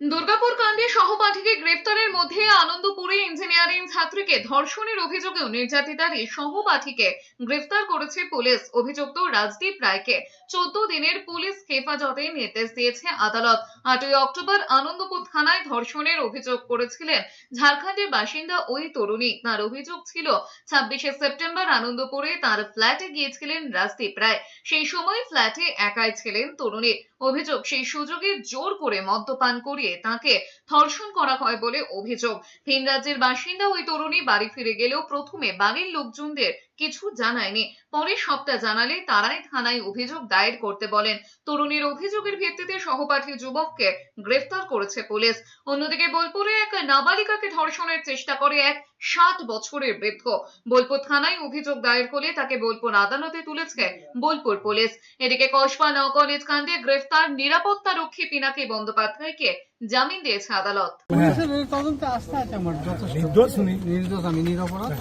দুর্গাপুর কাণ্ডে সহপাঠীকে গ্রেফতারের মধ্যে আনন্দপুরে ছাত্রীকে ধর্ষণের অভিযোগেও নির্যাতিতার এই সহপাঠীকে গ্রেফতার করেছে পুলিশ। অভিযুক্ত রাজদীপ রায়কে চোদ্দ দিনের পুলিশ হেফাজতে নির্দেশ দিয়েছে আদালত। আটই অক্টোবর আনন্দপুর থানায় ধর্ষণের অভিযোগ করেছিলেন ঝাড়খণ্ডের বাসিন্দা ওই তরুণী। তার অভিযোগ ছিল, ছাব্বিশে সেপ্টেম্বর আনন্দপুরে তার ফ্ল্যাটে গিয়েছিলেন রাজদীপ রায়। সেই সময় ফ্ল্যাটে একাই ছিলেন তরুণী। অভিযোগ সেই সুযোগে জোর করে মদ্যপান করিয়ে তাকে ধর্ষণ করা হয় বলে অভিযোগ। ভিন রাজ্যের বাসিন্দা ওই তরুণী বাড়ি ফিরে গেলেও প্রথমে বাড়ির লোকজনদের কিছু জানায়নি। পরে সবটা জানালে তারাই থানায় অভিযোগ দায়ের করতে বলেন। তরুণীর অভিযোগের ভিত্তিতে সহপাঠী যুবককে গ্রেফতার করেছে পুলিশ। অন্যদিকে বোলপুরে এক নাবালিকাকে ধর্ষণের চেষ্টা করে এক ষাট বছরের বৃদ্ধ। বোলপুর থানায় অভিযোগ দায়ের করে তাকে বোলপুর আদালতে তুলেছে বোলপুর পুলিশ। এদিকে কসবা ল কলেজ কাণ্ডে গ্রেফতার নিরাপত্তা রক্ষী পিনাকি বন্দ্যোপাধ্যায়কে জামিন দিয়েছে আদালত। তদন্তে আস্থা আছে আমার যথেষ্ট। নির্দোষ আমি নিরপরাধ।